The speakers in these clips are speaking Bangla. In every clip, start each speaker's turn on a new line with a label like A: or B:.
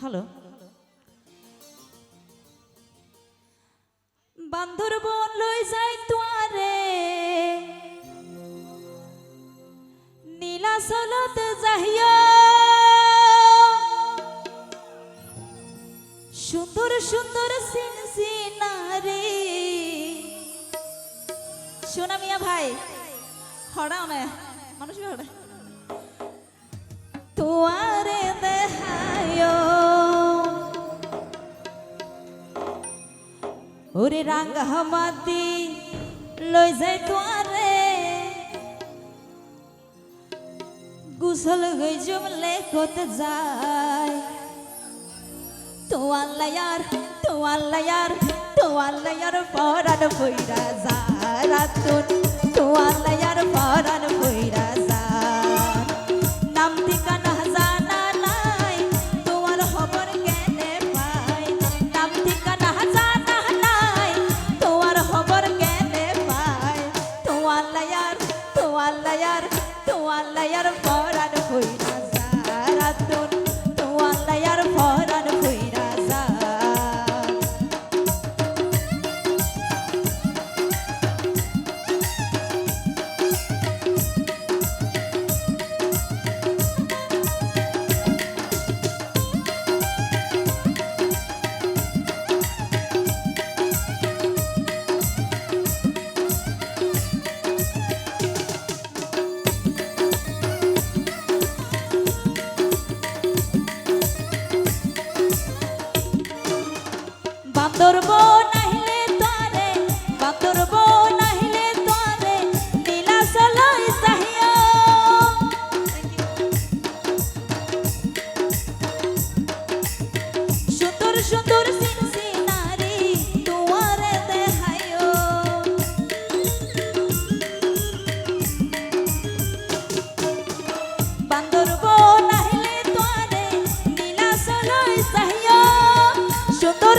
A: হ্যালো বান্দরবন লই যাই তোয়ারে। নীলাচলত যাহিয়া সুন্দর সুন্দর সিন সিনারি। ভাই, হড়াও না, মানুষ হড়া ওরে রাঙ্গা হামাদি লই যাই তোয়ারে গুসল গই জমলে কত যায় তো আল্লাহ ইয়ার তো আল্লাহ ইয়ার তো আল্লাহ ইয়ার পরান ভইরা যা রাতুন তো আল্লাহ ইয়ার পরান তো আল্লাহ ইয়ার তো আল্লাহ ইয়ার পরান ভইরা যা রাতুন তো আল্লাহ পরান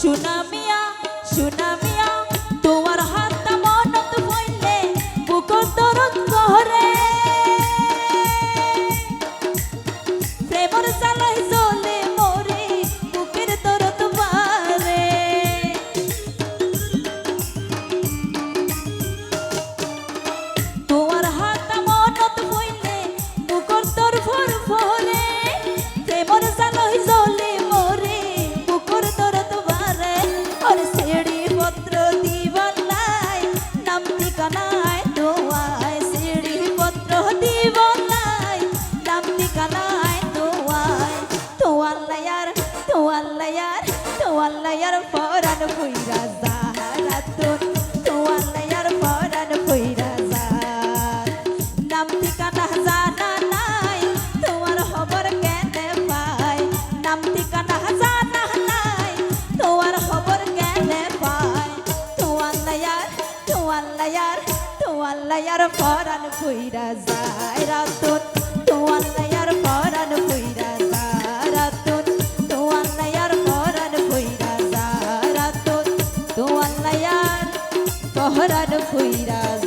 A: সুনামিয়া সুনামিয়া তোয়াল্লায়ার তোয়াল্লায়ার তোয়াল্লায়ার পরান কইরা জাহারাতুন তোয়াল্লায়ার পরান কইরা জাহার নাম ঠিকানা জানা নাই, তোমার খবর কেনে পাই? নাম ঠিকানা জানা নাই, তোমার খবর কেনে পাই? তোয়াল্লায়ার তোয়াল্লায়ার তোয়াল্লায়ার পরান কইরা যায়। রাতুন কইরা যায়